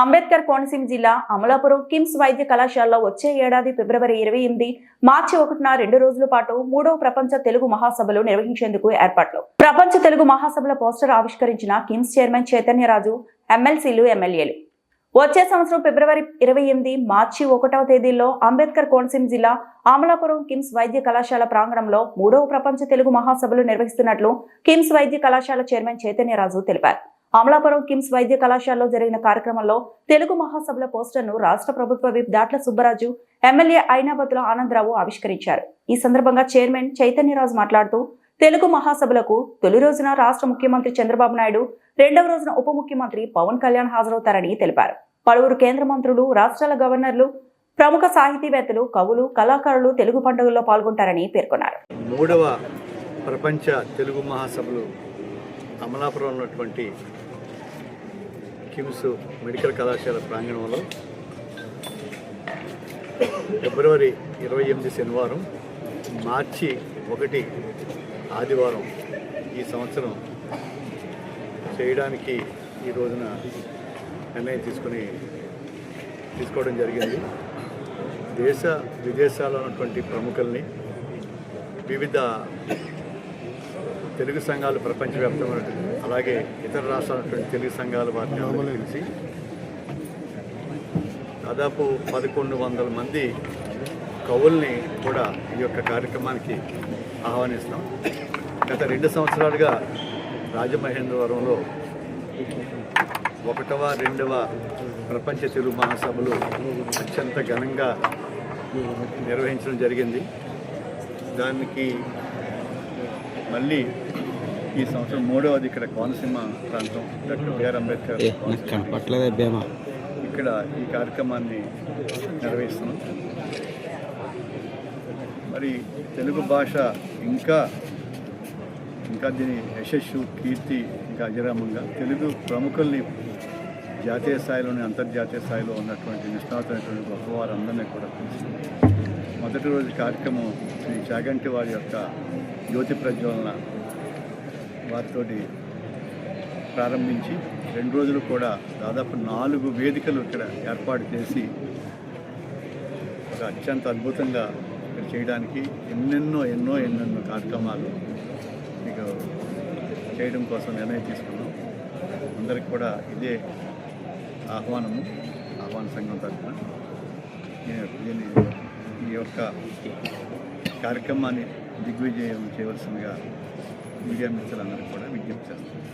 అంబేద్కర్ కోనసీమ జిల్లా అమలాపురం కిమ్స్ వైద్య కళాశాలలో వచ్చే ఏడాది ఫిబ్రవరి ఇరవై ఎనిమిది మార్చి ఒకటిన రెండు రోజుల పాటు మూడవ ప్రపంచ తెలుగు మహాసభలు నిర్వహించేందుకు ఏర్పాట్లు. ప్రపంచ తెలుగు మహాసభల పోస్టర్ ఆవిష్కరించిన కిమ్స్ చైర్మన్ చైతన్యరాజు ఎమ్మెల్సీలు ఎమ్మెల్యేలు. వచ్చే సంవత్సరం ఫిబ్రవరి ఇరవై ఎనిమిది మార్చి ఒకటవ తేదీల్లో అంబేద్కర్ కోనసీమ జిల్లా అమలాపురం కిమ్స్ వైద్య కళాశాల ప్రాంగణంలో మూడవ ప్రపంచ తెలుగు మహాసభలు నిర్వహిస్తున్నట్లు కిమ్స్ వైద్య కళాశాల చైర్మన్ చైతన్యరాజు తెలిపారు. అమలాపురం కిమ్స్ వైద్య కళాశాలలో జరిగిన కార్యక్రమంలో తెలుగు మహాసభల పోస్టర్ను రాష్ట్ర ప్రభుత్వ విప్ దాట్ల సుబ్బరాజు ఎమ్మెల్యే ఐనాబతుల ఆనందరావు ఆవిష్కరించారు. ఈ సందర్భంగా చైర్మన్ చైతన్యరాజు మాట్లాడుతూ తెలుగు మహాసభలకు తొలి రోజున రాష్ట్ర ముఖ్యమంత్రి చంద్రబాబు నాయుడు రెండవ రోజున ఉప ముఖ్యమంత్రి పవన్ కళ్యాణ్ హాజరవుతారని తెలిపారు. పలువురు కేంద్ర మంత్రులు రాష్ట్రాల గవర్నర్లు ప్రముఖ సాహితీవేత్తలు కవులు కళాకారులు తెలుగు పండుగల్లో పాల్గొంటారని పేర్కొన్నారు. మూడవ ప్రపంచ తెలుగు మహాసభలు అమలాపురం ఉన్నటువంటి కిమ్స్ మెడికల్ కళాశాల ప్రాంగణంలో ఫిబ్రవరి ఇరవై ఎనిమిది శనివారం మార్చి ఒకటి ఆదివారం ఈ సంవత్సరం చేయడానికి ఈ రోజున నిర్ణయం తీసుకుని తీసుకోవడం జరిగింది. దేశ విదేశాల్లో ఉన్నటువంటి ప్రముఖుల్ని వివిధ తెలుగు సంఘాలు ప్రపంచవ్యాప్తంగా అలాగే ఇతర రాష్ట్రాలటువంటి తెలుగు సంఘాలు వారిని అందరూ దాదాపు పదకొండు వందల మంది కవుల్ని కూడా ఈ యొక్క కార్యక్రమానికి ఆహ్వానిస్తాం. గత రెండు సంవత్సరాలుగా రాజమహేంద్రవరంలో ఒకటవ రెండవ ప్రపంచ తెలుగు మహాసభలు అత్యంత ఘనంగా నిర్వహించడం జరిగింది. దానికి మళ్ళీ ఈ సంవత్సరం మూడవది ఇక్కడ కోనసీమ ప్రాంతం డాక్టర్ బిఆర్ అంబేద్కర్ ఇక్కడ ఈ కార్యక్రమాన్ని నిర్వహిస్తున్నాం. మరి తెలుగు భాష ఇంకా ఇంకా దీని యశస్సు కీర్తి ఇంకా అజరామంగా తెలుగు ప్రముఖుల్ని జాతీయ స్థాయిలోని అంతర్జాతీయ స్థాయిలో ఉన్నటువంటి నిష్ణాతులైనటువంటి గొప్పవారందరినీ కూడా పిలిచి మొదటి రోజు కార్యక్రమం శ్రీ చాగంటి వారి యొక్క జ్యోతి ప్రజ్వలన వారితోటి ప్రారంభించి రెండు రోజులు కూడా దాదాపు నాలుగు వేదికలు ఇక్కడ ఏర్పాటు చేసి ఒక అత్యంత అద్భుతంగా ఇక్కడ చేయడానికి ఎన్నెన్నో ఎన్నో ఎన్నెన్నో కార్యక్రమాలు మీకు చేయడం కోసం నిర్ణయం తీసుకున్నాం. అందరికి కూడా ఇదే ఆహ్వానము ఆహ్వాన సంఘం తరఫున. నేను ఈ యొక్క కార్యక్రమాన్ని దిగ్విజయం చేయవలసిందిగా మీడియా మిత్రులందరికీ కూడా విజ్ఞప్తి చేస్తాను